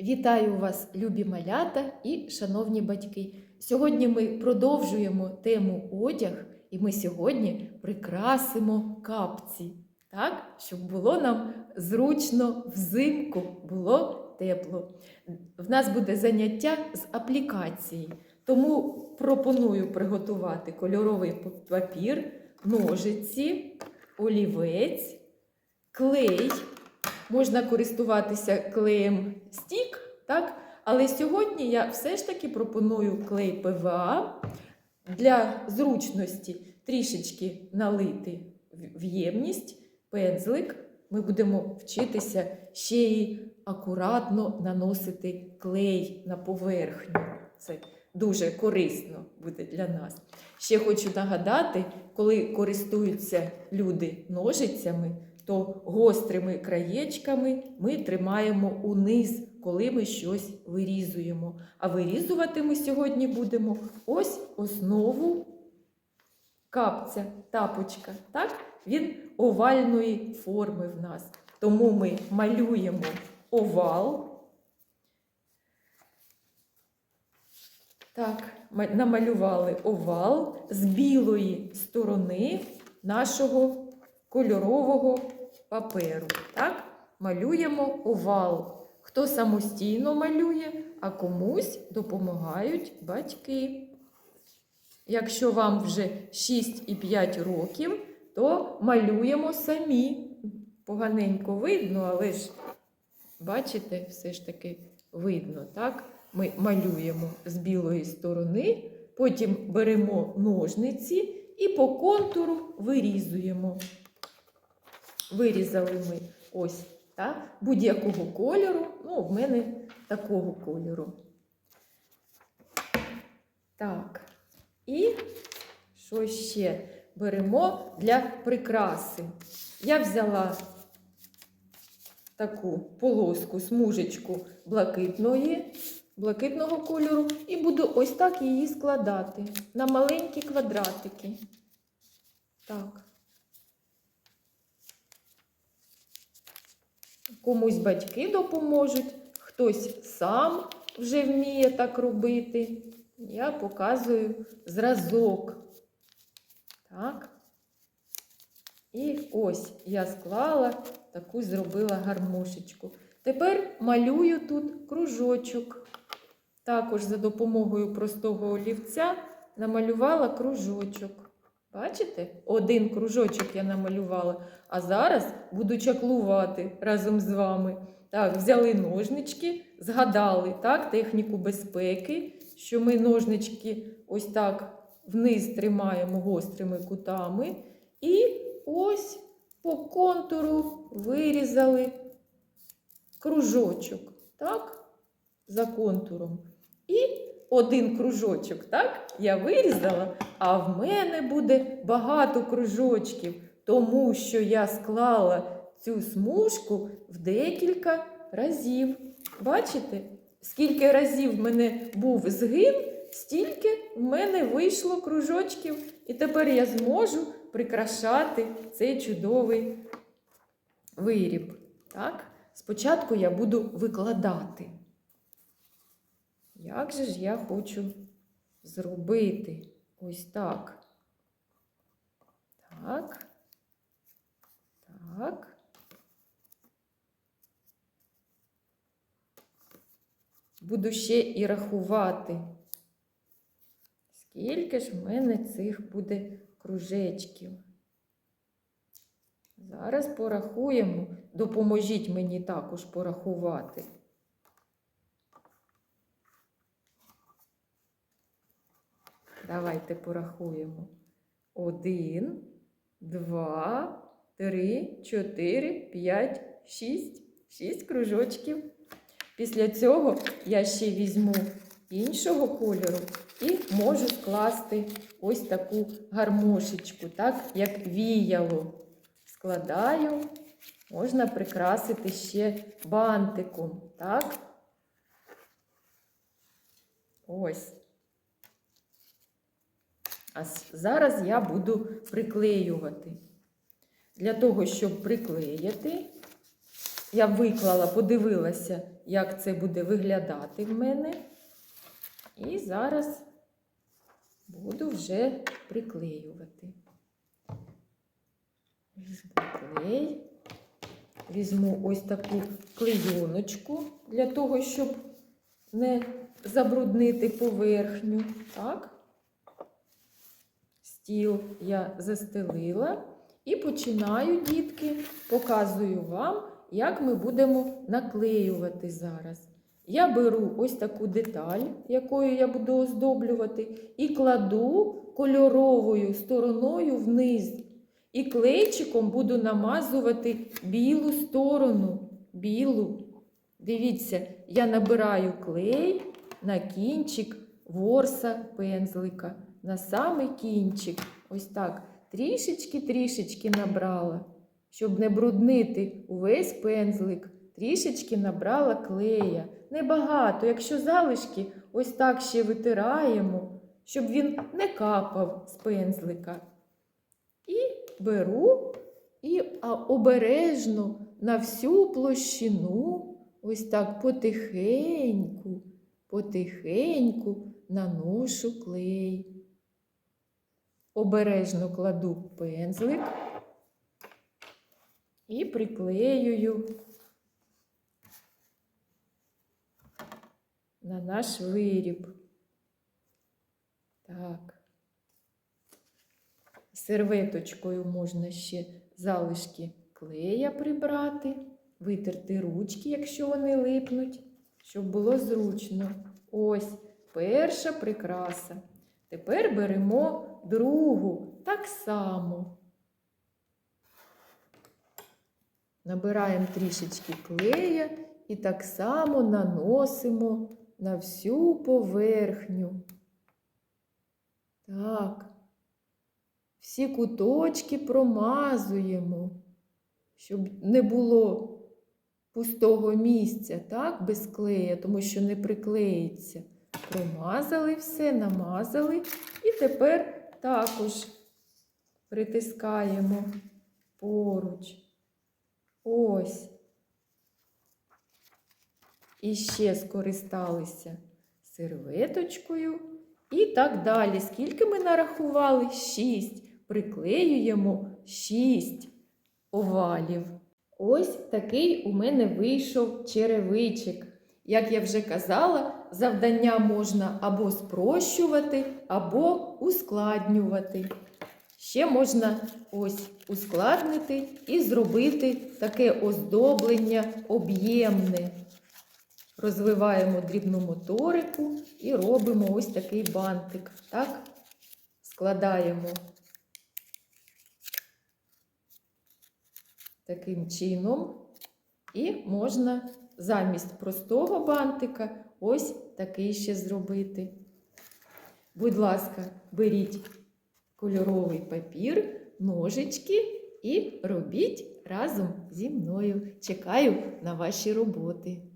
Вітаю вас, любі малята і шановні батьки. Сьогодні ми продовжуємо тему одяг, і ми сьогодні прикрасимо капці, так, щоб було нам зручно взимку, було тепло. В нас буде заняття з аплікації, тому пропоную приготувати кольоровий папір, ножиці, олівець, клей. Можна користуватися клеєм стік, так? але сьогодні я все ж таки пропоную клей ПВА для зручності трішечки налити в ємність, пензлик. Ми будемо вчитися ще й акуратно наносити клей на поверхню. Це дуже корисно буде для нас. Ще хочу нагадати, коли користуються люди ножицями, то гострими краєчками ми тримаємо униз, коли ми щось вирізуємо. А вирізувати ми сьогодні будемо ось основу капця, тапочка. Так? Він овальної форми в нас. Тому ми малюємо овал. Так, намалювали овал з білої сторони нашого кольорового паперу. Так? Малюємо овал. Хто самостійно малює, а комусь допомагають батьки. Якщо вам вже 6 і 5 років, то малюємо самі. Поганенько видно, але ж, бачите, все ж таки видно, так? Ми малюємо з білої сторони, потім беремо ножниці і по контуру вирізуємо. Вирізали ми ось так, будь-якого кольору. Ну, в мене такого кольору. Так. І що ще беремо для прикраси? Я взяла таку полоску, смужечку блакитної, блакитного кольору, і буду ось так її складати на маленькі квадратики. Так. Комусь батьки допоможуть, хтось сам вже вміє так робити. Я показую зразок. Так. І ось я склала таку зробила гармошечку. Тепер малюю тут кружочок. Також за допомогою простого олівця намалювала кружочок. Бачите? Один кружочок я намалювала. А зараз буду чаклувати разом з вами. Так, взяли ножнички, згадали так, техніку безпеки, що ми ножнички ось так вниз тримаємо гострими кутами. І ось по контуру вирізали кружочок, так, за контуром. І один кружочок, так, я вирізала, а в мене буде багато кружочків, тому що я склала цю смужку в декілька разів. Бачите, скільки разів в мене був згин, стільки в мене вийшло кружочків, і тепер я зможу прикрашати цей чудовий виріб. Так? Спочатку я буду викладати. Як же ж я хочу зробити ось так? Так. Так. Буду ще і рахувати. Скільки ж в мене цих буде кружечків? Зараз порахуємо. Допоможіть мені також порахувати. Давайте порахуємо. Один, два, три, чотири, п'ять, шість. Шість кружочків. Після цього я ще візьму іншого кольору і можу скласти ось таку гармошечку, так, як віяло. Складаю, можна прикрасити ще бантиком, так? Ось. А зараз я буду приклеювати. Для того, щоб приклеїти, я виклала, подивилася, як це буде виглядати в мене. І зараз буду вже приклеювати. Візьму. Візьму ось таку клейоночку для того, щоб не забруднити поверхню. Так. Стіл я застелила і починаю, дітки, показую вам, як ми будемо наклеювати зараз. Я беру ось таку деталь, якою я буду оздоблювати, і кладу кольоровою стороною вниз. І клейчиком буду намазувати білу сторону. Білу. Дивіться, я набираю клей на кінчик ворса пензлика. На самий кінчик. Ось так. Трішечки-трішечки набрала, щоб не бруднити увесь пензлик. Трішечки набрала клея. Небагато. Якщо залишки, ось так ще витираємо, щоб він не капав з пензлика. І беру і обережно на всю площину, ось так потихеньку, потихеньку наношу клей. Обережно кладу пензлик і приклеюю на наш виріб. Так. Серветочкою можна ще залишки клея прибрати, витерти ручки, якщо вони липнуть, щоб було зручно. Ось перша прикраса. Тепер беремо другу так само. Набираємо трішечки клея і так само наносимо на всю поверхню. Так. Всі куточки промазуємо, щоб не було пустого місця, так, без клея, тому що не приклеїться. Промазали все, намазали. І тепер також притискаємо поруч. Ось. І ще скористалися серветочкою. І так далі. Скільки ми нарахували? Шість. Приклеюємо шість овалів. Ось такий у мене вийшов черевичок. Як я вже казала, завдання можна або спрощувати, або ускладнювати. Ще можна ось ускладнити і зробити таке оздоблення об'ємне. Розвиваємо дрібну моторику і робимо ось такий бантик. Так? Складаємо таким чином. І можна замість простого бантика ось такий ще зробити. Будь ласка, беріть кольоровий папір, ножички і робіть разом зі мною. Чекаю на ваші роботи.